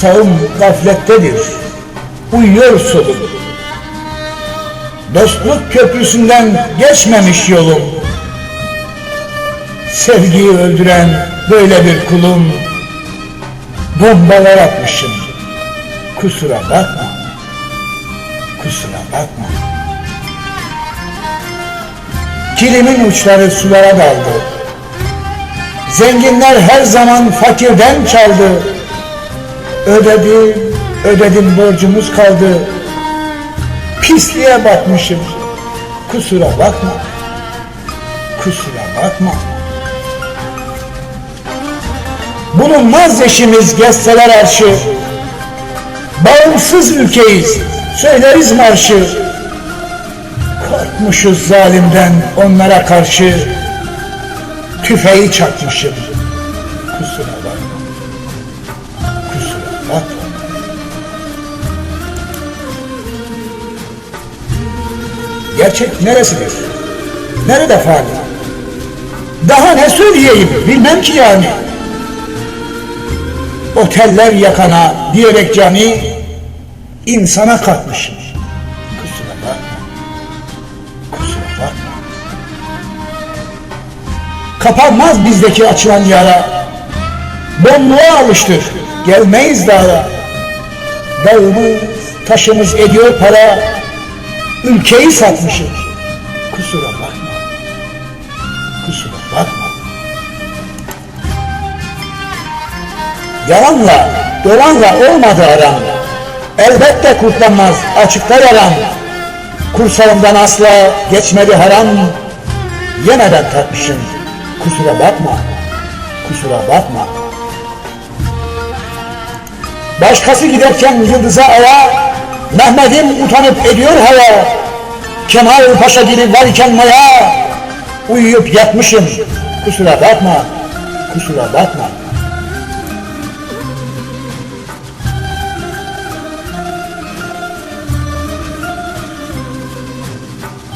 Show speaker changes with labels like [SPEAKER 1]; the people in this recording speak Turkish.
[SPEAKER 1] Sağım gaflettedir, uyuyor solum. Dostluk köprüsünden geçmemiş yolum. Sevgiyi öldüren böyle bir kulum. Bombalar atmışım. Kusura bakma. Kusura bakma. Kilimin uçları sulara daldı. Zenginler her zaman fakirden çaldı. Ödedim, ödedim borcumuz kaldı. Pisliğe batmışım. Kusura bakma. Kusura bakma. Bulunmaz eşimiz gezseler arşı. Bağımsız ülkeyiz, söyleriz marşı. Korkmuşuz zalimden onlara karşı. Tüfeği çakmışım. Kusura bakma. Bakma. Gerçek neresidir? Nerede fani? Daha ne söyleyeyim bilmem ki yani. Oteller yakana diyerek cani insana katmışım. Kusura bakma. Kusura bakma. Kapanmaz bizdeki açılan yara. Bomluğa alıştır. Gelmeyiz daha. Dağımız, taşımız ediyor para. Ülkeyi satmışız. Kusura bakma. Kusura bakma. Yalanla, dolanla olmadı aram. Elbette kurtlanmaz açıkta yaram. Kursağımdan asla geçmedi haram. Yemeden tatmışım. Kusura bakma. Kusura bakma. Başkası giderken yıldıza aya, Mehmet'im utanıp ediyor hava. Kemal Paşa gibi varken maya, uyuyup yatmışım. Kusura bakma, kusura bakma.